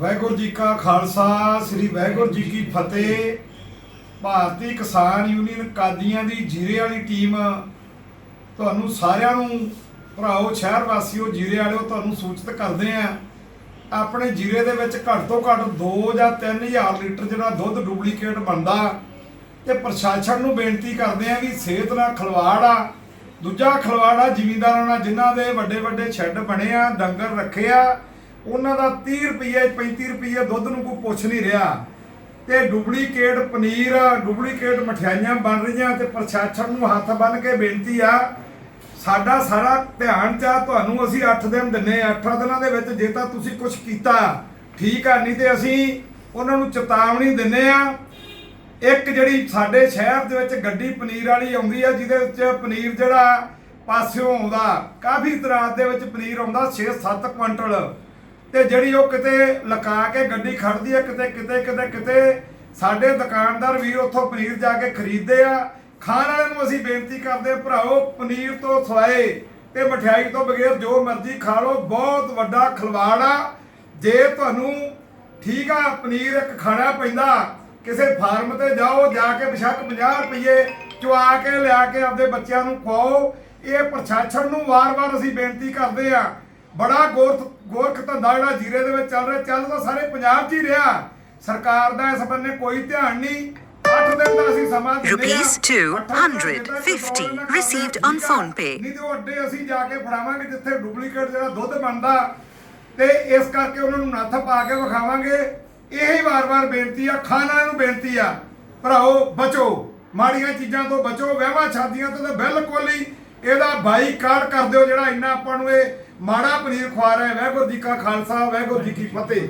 ਵਾਹਿਗੁਰੂ ਜੀ ਕਾ ਖਾਲਸਾ, ਸ੍ਰੀ ਵਾਹਿਗੁਰੂ ਜੀ ਕੀ ਫਤਿਹ। ਭਾਰਤੀ ਕਿਸਾਨ ਯੂਨੀਅਨ ਕਾਦੀਆਂ ਦੀ ਜੀਰੇ ਵਾਲੀ ਟੀਮ, ਤੁਹਾਨੂੰ ਸਾਰਿਆਂ ਨੂੰ, ਭਰਾਓ, ਸ਼ਹਿਰ ਵਾਸੀਓ, ਜੀਰੇ ਵਾਲਿਓ, ਤੁਹਾਨੂੰ ਸੂਚਿਤ ਕਰਦੇ ਆ ਆਪਣੇ ਜੀਰੇ ਦੇ ਵਿੱਚ ਘੱਟ ਤੋਂ ਘੱਟ 2 ਜਾਂ 3000 ਲੀਟਰ ਜਿਹੜਾ ਦੁੱਧ ਡੁਪਲੀਕੇਟ ਬਣਦਾ, ਤੇ ਪ੍ਰਸ਼ਾਸਨ ਨੂੰ ਬੇਨਤੀ ਕਰਦੇ ਆ ਵੀ ਸਿਹਤ ਨਾਲ ਖਲਵਾੜ ਆ। ਦੂਜਾ ਖਲਵਾੜ ਆ, ਜ਼ਿਮੀਂਦਾਰਾਂ ਨਾਲ ਜਿਨ੍ਹਾਂ ਦੇ ਵੱਡੇ ਵੱਡੇ ਸ਼ੈੱਡ ਬਣੇ ਆ, ਡੰਗਰ ਰੱਖੇ ਆ ਉਹਨਾਂ ਦਾ 30 ਰੁਪਏ 35 ਰੁਪਏ ਦੁੱਧ ਨੂੰ ਕੋਈ ਪੁੱਛ ਨਹੀਂ ਰਿਹਾ। ਤੇ ਡੁਪਲੀਕੇਟ ਪਨੀਰ, ਡੁਪਲੀਕੇਟ ਮਠਿਆਈਆਂ ਬਣ ਰਹੀਆਂ ਤੇ ਪ੍ਰਸ਼ਾਸਨ ਨੂੰ ਹੱਥ ਬੰਨ ਕੇ ਬੇਨਤੀ ਆ, ਸਾਡਾ ਸਾਰਾ ਧਿਆਨ ਚਾ ਤੁਹਾਨੂੰ ਅਸੀਂ 8 ਦਿਨ ਦਿੰਨੇ ਆ। 8 ਦਿਨਾਂ ਦੇ ਵਿੱਚ ਜੇ ਤਾਂ ਤੁਸੀਂ ਕੁਝ ਕੀਤਾ, ਠੀਕ ਆ, ਨਹੀਂ ਤੇ ਅਸੀਂ ਉਹਨਾਂ ਨੂੰ ਚੇਤਾਵਨੀ ਦਿੰਨੇ ਆ। ਇੱਕ ਜਿਹੜੀ ਸਾਡੇ ਸ਼ਹਿਰ ਦੇ ਵਿੱਚ ਗੱਡੀ ਪਨੀਰ ਵਾਲੀ ਆਉਂਦੀ ਆ, ਜਿਹਦੇ ਵਿੱਚ ਪਨੀਰ ਜਿਹੜਾ ਪਾਸਿਓਂ ਆਉਂਦਾ, ਕਾਫੀ ਤਰ੍ਹਾਂ ਦੇ ਵਿੱਚ ਪਨੀਰ ਆਉਂਦਾ 6-7 ਕੁਇੰਟਲ। ਤੇ ਜਿਹੜੀ ਉਹ ਕਿਤੇ ਲਕਾ ਕੇ ਗੱਡੀ ਖੜਦੀ ਹੈ, ਕਿਤੇ ਕਿਤੇ ਕਿਤੇ ਕਿਤੇ, ਸਾਡੇ ਦੁਕਾਨਦਾਰ ਵੀਰ ਉੱਥੋਂ ਪਨੀਰ ਜਾ ਕੇ ਖਰੀਦਦੇ ਆ। ਖਾਣ ਵਾਲਿਆਂ ਨੂੰ ਅਸੀਂ ਬੇਨਤੀ ਕਰਦੇ ਭਰਾਓ, ਪਨੀਰ ਤੋਂ ਸਵਾਏ ਤੇ ਮਠਿਆਈ ਤੋਂ ਬਗੈਰ ਜੋ ਮਰਜ਼ੀ ਖਾ ਲਓ, ਬਹੁਤ ਵੱਡਾ ਖਲਵਾੜ ਆ। ਜੇ ਤੁਹਾਨੂੰ ਠੀਕ ਆ, ਪਨੀਰ ਇੱਕ ਖਾਣਾ ਪੈਂਦਾ, ਕਿਸੇ ਫਾਰਮ ਤੇ ਜਾਓ, ਜਾ ਕੇ ਬਿਸ਼ੱਕ 50 ਰੁਪਏ ਚੁਆ ਕੇ ਲਿਆ ਕੇ ਆਪਦੇ ਬੱਚਿਆਂ ਨੂੰ ਖਵਾਓ। ਇਹ ਪ੍ਰਸ਼ਾਸਨ ਨੂੰ ਵਾਰ-ਵਾਰ ਅਸੀਂ ਬੇਨਤੀ ਕਰਦੇ ਆ ਬੜਾ ਗੋਰਖ ਗੋਰਖ ਧੰਦਾ ਜਿਹੜਾ ਜੀਰੇ ਦੇ ਵਿੱਚ ਚੱਲ ਰਿਹਾ ਚੱਲ ਤਾਂ ਸਾਰੇ ਪੰਜਾਬ 'ਚ ਹੀ ਰਿਹਾ। ਸਰਕਾਰ ਦਾ ਇਸ ਬੰਨੇ ਕੋਈ ਧਿਆਨ ਨਹੀਂ। 8 ਦਿਨ ਦਾ ਅਸੀਂ ਸਮਾਂ ਦਿੰਦੇ ਆ। Rupees ਅੱਠਾਂ ਦਿਨਾਂ ਦੇ ਵਿੱਚ 250 ਫੌਰਨ ਨਾ received on phone pay. ਨਹੀਂ ਤੇ ਅੱਡੇ ਅਸੀਂ ਜਾ ਕੇ ਫੜਾਵਾਂਗੇ ਜਿੱਥੇ ਡੁਪਲੀਕੇਟ ਜਿਹੜਾ ਦੁੱਧ ਬਣਦਾ। ਤੇ ਇਸ ਕਰਕੇ ਉਹਨਾਂ ਨੂੰ ਨੱਥ ਪਾ ਕੇ ਵਿਖਾਵਾਂਗੇ। ਇਹੀ ਵਾਰ-ਵਾਰ ਬੇਨਤੀ ਆ ਖਾਣ ਵਾਲਿਆਂ ਨੂੰ ਬੇਨਤੀ ਆ। ਭਰਾਓ ਬਚੋ। ਮਾੜੀਆਂ ਚੀਜ਼ਾਂ ਤੋਂ ਬਚੋ ਵਿਆਹਾਂ ਸ਼ਾਦੀਆਂ ਤੋਂ ਤਾਂ ਬਿਲਕੁਲ ਹੀ ਇਹਦਾ ਬਾਈਕਾਟ ਕਰ ਦਿਓ ਜਿਹੜਾ ਇੰਨਾ ਆਪਾਂ ਨੂੰ ਇਹ ਮਾੜਾ ਪਨੀਰ ਖਵਾ ਰਿਹਾ ਹੈ। ਵਾਹਿਗੁਰੂ ਜੀ ਕਾ ਖਾਲਸਾ, ਵਾਹਿਗੁਰੂ ਜੀ ਕੀ ਫਤਿਹ।